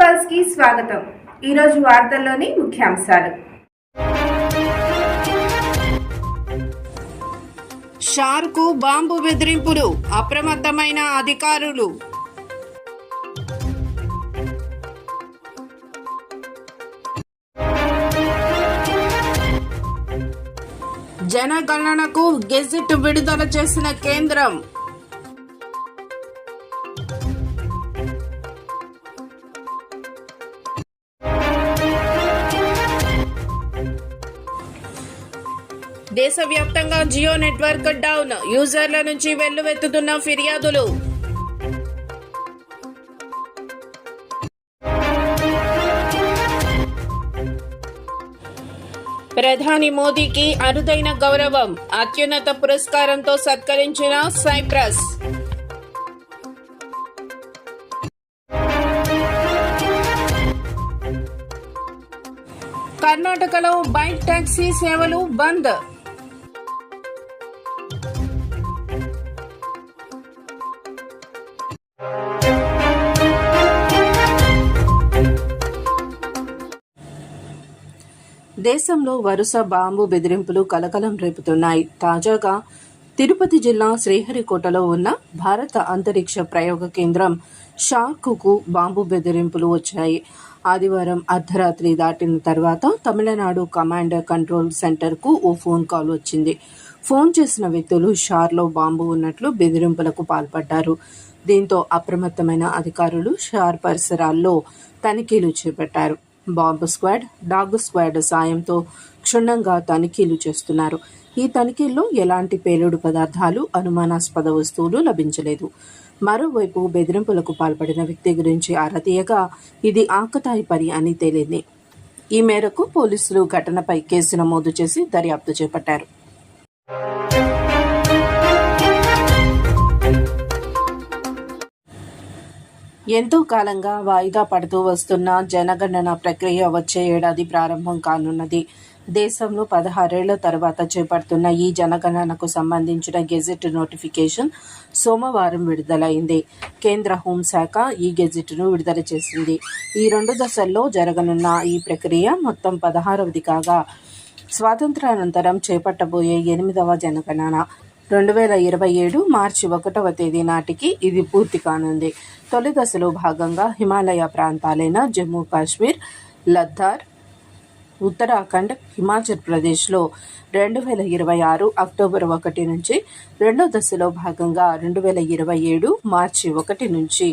పల్స్కి స్వాగతం. ఈరోజు వార్తల్లోని ముఖ్యాంశాలు. షార్కు బాంబు బెదిరింపులు అప్రమత్తమైన అధికారులు. జనగణనకు గెజిట్ విడుదల చేసిన కేంద్రం. దేశవ్యాప్తంగా జియో నెట్వర్క్ డౌన్. యూజర్ల నుంచి వెల్లువెత్తుతున్న ఫిర్యాదులు. ప్రధాని మోదీకి అరుదైన గౌరవం. అత్యున్నత పురస్కారంతో సత్కరించిన సైప్రస్. కర్ణాటకలో బైక్ టాక్సీ సేవలు బంద్. దేశంలో వరుస బాంబు బెదిరింపులు కలకలం రేపుతున్నాయి. తాజాగా తిరుపతి జిల్లా శ్రీహరికోటలో ఉన్న భారత అంతరిక్ష ప్రయోగ కేంద్రం షార్కుకు బాంబు బెదిరింపులు వచ్చాయి ఆదివారం అర్ధరాత్రి దాటిన తర్వాత తమిళనాడు కమాండర్ కంట్రోల్ సెంటర్కు ఓ ఫోన్ కాల్ వచ్చింది. ఫోన్ చేసిన వ్యక్తులు షార్లో బాంబు ఉన్నట్లు బెదిరింపులకు పాల్పడ్డారు. దీంతో అప్రమత్తమైన అధికారులు షార్ పరిసరాల్లో తనిఖీలు చేపట్టారు. బాంబు స్క్వాడ్ డాగ్ స్క్వాడ్ సాయంతో క్షుణ్ణంగా తనిఖీలు చేస్తున్నారు. ఈ తనిఖీల్లో ఎలాంటి పేలుడు పదార్థాలు అనుమానాస్పద వస్తువులు లభించలేదు. మరోవైపు బెదిరింపులకు పాల్పడిన వ్యక్తి గురించి ఆరా తీయగా ఇది ఆకతాయి పని అని తేలింది. ఈ మేరకు పోలీసులు ఘటనపై కేసు నమోదు చేసి దర్యాప్తు చేపట్టారు. ఎంతో కాలంగా వాయిదా పడుతూ వస్తున్న జనగణన ప్రక్రియ వచ్చే ఏడాది ప్రారంభం కానున్నది. దేశంలో పదహారేళ్ళ తర్వాత చేపడుతున్న ఈ జనగణనకు సంబంధించిన గెజెట్ నోటిఫికేషన్ సోమవారం విడుదలైంది. కేంద్ర హోంశాఖ ఈ గెజెట్ను విడుదల చేసింది. ఈ రెండు దశల్లో జరగనున్న ఈ ప్రక్రియ మొత్తం పదహారవది కాగా స్వాతంత్రానంతరం చేపట్టబోయే ఎనిమిదవ జనగణన. రెండు వేల ఇరవై ఏడు మార్చి ఒకటవ తేదీ నాటికి ఇది పూర్తి కానుంది. తొలి దశలో భాగంగా హిమాలయ ప్రాంతాలైన జమ్మూ కాశ్మీర్ లద్దాఖ్ ఉత్తరాఖండ్ హిమాచల్ ప్రదేశ్లో రెండు వేల ఇరవై ఆరు అక్టోబర్ ఒకటి నుంచి రెండో దశలో భాగంగా రెండు వేల ఇరవై ఏడు మార్చి ఒకటి నుంచి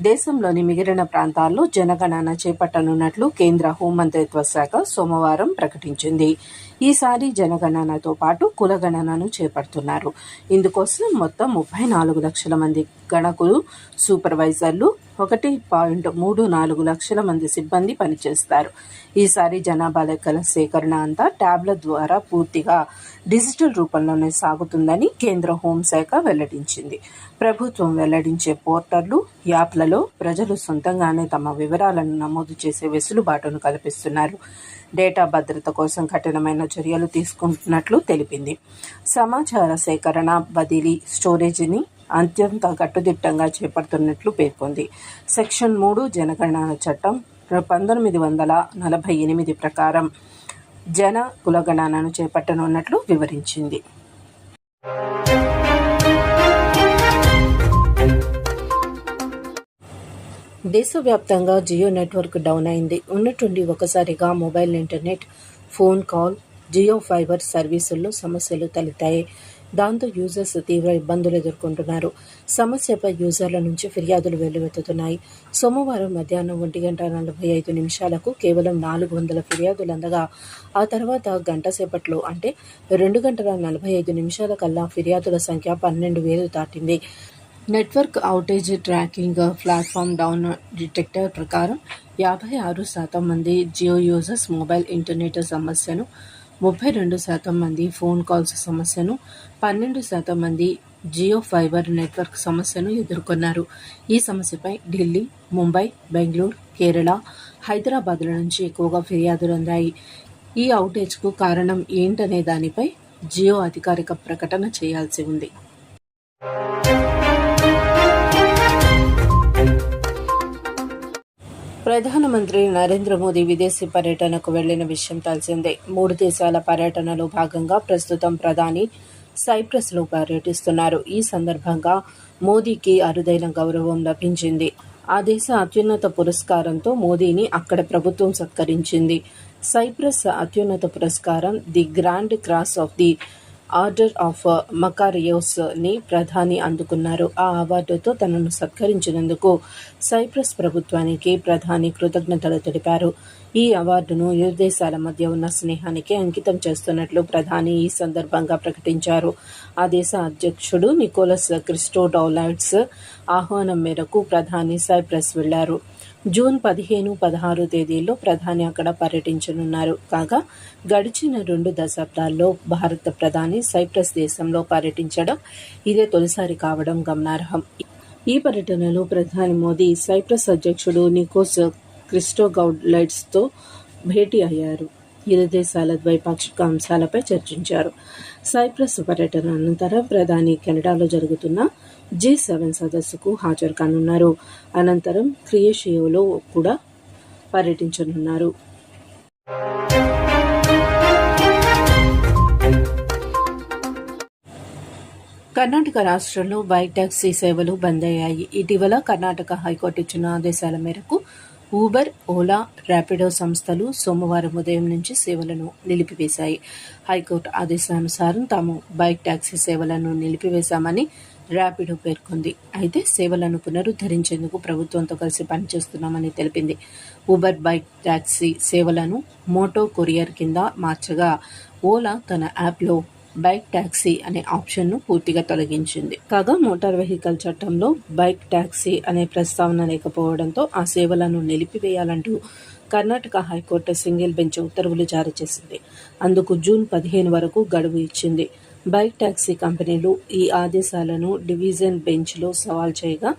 దేశంలోని మిగిలిన ప్రాంతాల్లో జనగణన చేపట్టనున్నట్లు కేంద్ర హోంమంత్రిత్వ శాఖ సోమవారం ప్రకటించింది. ఈసారి జనగణనతో పాటు కులగణనను చేపడుతున్నారు. ఇందుకోసం మొత్తం ముప్పై నాలుగు లక్షల మంది గణకులు సూపర్వైజర్లు ఒకటి పాయింట్ మూడు నాలుగు లక్షల మంది సిబ్బంది పనిచేస్తారు. ఈసారి జనాభా లెక్కల సేకరణ అంతా ట్యాబ్ల ద్వారా పూర్తిగా డిజిటల్ రూపంలోనే సాగుతుందని కేంద్ర హోంశాఖ వెల్లడించింది. ప్రభుత్వం వెల్లడించే పోర్టర్లు యాప్లలో ప్రజలు సొంతంగానే తమ వివరాలను నమోదు చేసే వెసులుబాటును కల్పిస్తున్నారు. డేటా భద్రత కోసం కఠినమైన చర్యలు తీసుకుంటున్నట్లు తెలిపింది. సమాచార సేకరణ బదిలీ స్టోరేజీని అత్యంత కట్టుదిట్టంగా చేపడుతున్నట్లు పేర్కొంది. సెక్షన్ మూడు జనగణన చట్టం పంతొమ్మిది వందల నలభై ఎనిమిది ప్రకారం జన కులగణనను చేపట్టనున్నట్లు వివరించింది. దేశవ్యాప్తంగా జియో నెట్వర్క్ డౌన్ అయింది. ఉన్నట్టుండి ఒకసారిగా mobile internet phone call Jio fiber సర్వీసుల్లో సమస్యలు తలెత్తాయి. దాంతో యూజర్స్ తీవ్ర ఇబ్బందులు ఎదుర్కొంటున్నారు. సమస్యపై యూజర్ల నుంచి ఫిర్యాదులు వెల్లువెత్తుతున్నాయి. సోమవారం మధ్యాహ్నం ఒంటి గంట నలభై ఐదు నిమిషాలకు కేవలం నాలుగు వందల ఫిర్యాదులు అందగా ఆ తర్వాత గంట సేపట్లో అంటే రెండు గంటల నలభై ఐదు నిమిషాల కల్లా ఫిర్యాదుల సంఖ్య పన్నెండు వేలు దాటింది. Network outage tracking platform down detector ప్రకారం యాభై ఆరు శాతం మంది జియో యూజర్స్ మొబైల్ ఇంటర్నెట్ సమస్యను ముప్పై రెండు శాతం మంది ఫోన్ కాల్స్ సమస్యను పన్నెండు శాతం మంది జియో ఫైబర్ నెట్వర్క్ సమస్యను ఎదుర్కొన్నారు. ఈ సమస్యపై ఢిల్లీ ముంబై బెంగళూరు కేరళ హైదరాబాద్ల నుంచి ఎక్కువగా ఫిర్యాదులు అందాయి. ఈ అవుటేజ్కు కారణం ఏంటనే దానిపై జియో అధికారిక ప్రకటన చేయాల్సి ఉంది. ప్రధానమంత్రి నరేంద్ర మోదీ విదేశీ పర్యటనకు వెళ్ళిన విషయం తెలిసిందే. మూడు దేశాల పర్యటనలో భాగంగా ప్రస్తుతం ప్రధాని సైప్రస్లో పర్యటిస్తున్నారు. ఈ సందర్భంగా మోదీకి అరుదైన గౌరవం లభించింది. ఆ దేశ అత్యున్నత పురస్కారంతో మోదీని అక్కడ ప్రభుత్వం సత్కరించింది. సైప్రస్ అత్యున్నత పురస్కారం the grand cross of the order of మకారియోస్ని ప్రధాని అందుకున్నారు. ఆ అవార్డుతో తనను సత్కరించినందుకు సైప్రస్ ప్రభుత్వానికి ప్రధాని కృతజ్ఞతలు తెలిపారు. ఈ అవార్డును ఇరు దేశాల మధ్య ఉన్న స్నేహానికి అంకితం చేస్తున్నట్లు ప్రధాని ఈ సందర్భంగా ప్రకటించారు. ఆ దేశ అధ్యక్షుడు నికోలస్ క్రిస్టోడౌలైట్స్ ఆహ్వానం మేరకు ప్రధాని సైప్రస్ వెళ్ళారు. జూన్ పదిహేను పదహారు తేదీల్లో ప్రధాని అక్కడ పర్యటించనున్నారు. కాగా గడిచిన రెండు దశాబ్దాల్లో భారత ప్రధాని సైప్రస్ దేశంలో పర్యటించడం ఇదే తొలిసారి కావడం గమనార్హం. ఈ పర్యటనలో ప్రధాని మోదీ సైప్రస్ అధ్యక్షుడు నికోస్ క్రిస్టోగౌడ్లైట్స్తో భేటీ అయ్యారు. ఇరు దేశాల ద్వైపాక్షిక అంశాలపై చర్చించారు. సైప్రస్ పర్యటన అనంతరం ప్రధాని కెనడాలో జరుగుతున్న జే సెవెన్ సదస్సుకు హాజరు కానున్నారు అనంతరం క్రియేషియోలో కూడా పర్యటించనున్నారు. కర్ణాటక రాష్ట్రంలో బైక్ టాక్సీ సేవలు బంద్ అయ్యాయి ఇటీవల కర్ణాటక హైకోర్టు ఇచ్చిన ఆదేశాల మేరకు ఊబర్ ఓలా ర్యాపిడో సంస్థలు సోమవారం ఉదయం నుంచి సేవలను నిలిపివేశాయి. హైకోర్టు ఆదేశానుసారం తాము బైక్ టాక్సీ సేవలను నిలిపివేశామని ర్యాపిడో పేర్కొంది. అయితే సేవలను పునరుద్ధరించేందుకు ప్రభుత్వంతో కలిసి పనిచేస్తున్నామని తెలిపింది. ఊబర్ బైక్ టాక్సీ సేవలను మోటో కొరియర్ కింద మార్చగా ఓలా తన యాప్లో బైక్ ట్యాక్సీ అనే ఆప్షన్ను పూర్తిగా తొలగించింది. కాగా మోటార్ వెహికల్ చట్టంలో బైక్ ట్యాక్సీ అనే ప్రస్తావన లేకపోవడంతో ఆ సేవలను నిలిపివేయాలంటూ Karnataka high court single bench ఉత్తర్వులు జారీ చేసింది. అందుకు జూన్ పదిహేను వరకు గడువు ఇచ్చింది. బైక్ ట్యాక్సీ కంపెనీలు ఈ ఆదేశాలను డివిజన్ బెంచ్లో సవాల్ చేయగా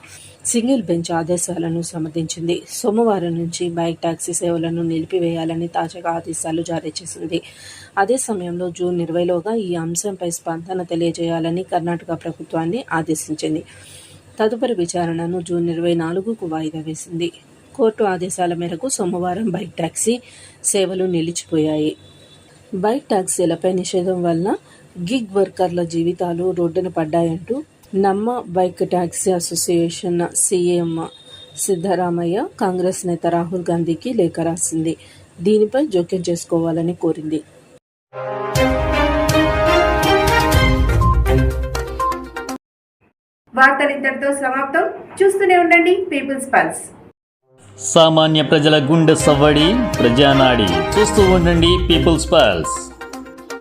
సింగిల్ బెంచ్ ఆదేశాలను సమర్థించింది సోమవారం నుంచి బైక్ టాక్సీ సేవలను నిలిపివేయాలని తాజాగా ఆదేశాలు జారీ చేసింది. అదే సమయంలో జూన్ ఇరవైలోగా ఈ అంశంపై స్పందన తెలియజేయాలని కర్ణాటక ప్రభుత్వాన్ని ఆదేశించింది. తదుపరి విచారణను జూన్ ఇరవై నాలుగుకు వాయిదా వేసింది. కోర్టు ఆదేశాల మేరకు సోమవారం బైక్ ట్యాక్సీ సేవలు నిలిచిపోయాయి. బైక్ ట్యాక్సీలపై నిషేధం వలన గిగ్ వర్కర్ల జీవితాలు రోడ్డున పడ్డాయంటూ Namma bike taxi association CM Siddaramaiah Congress నేత రాహుల్ గాంధీకి లేఖ రాసింది. దీనిపై జోక్యం చేసుకోవాలని కోరింది. వార్తలు ఇంతటితో సమాప్తం. చూస్తూనే ఉండండి పీపుల్స్ పల్స్ సామాన్య ప్రజల గుండె సవ్వడి ప్రజానాడి. చూస్తూ ఉండండి పీపుల్స్ పల్స్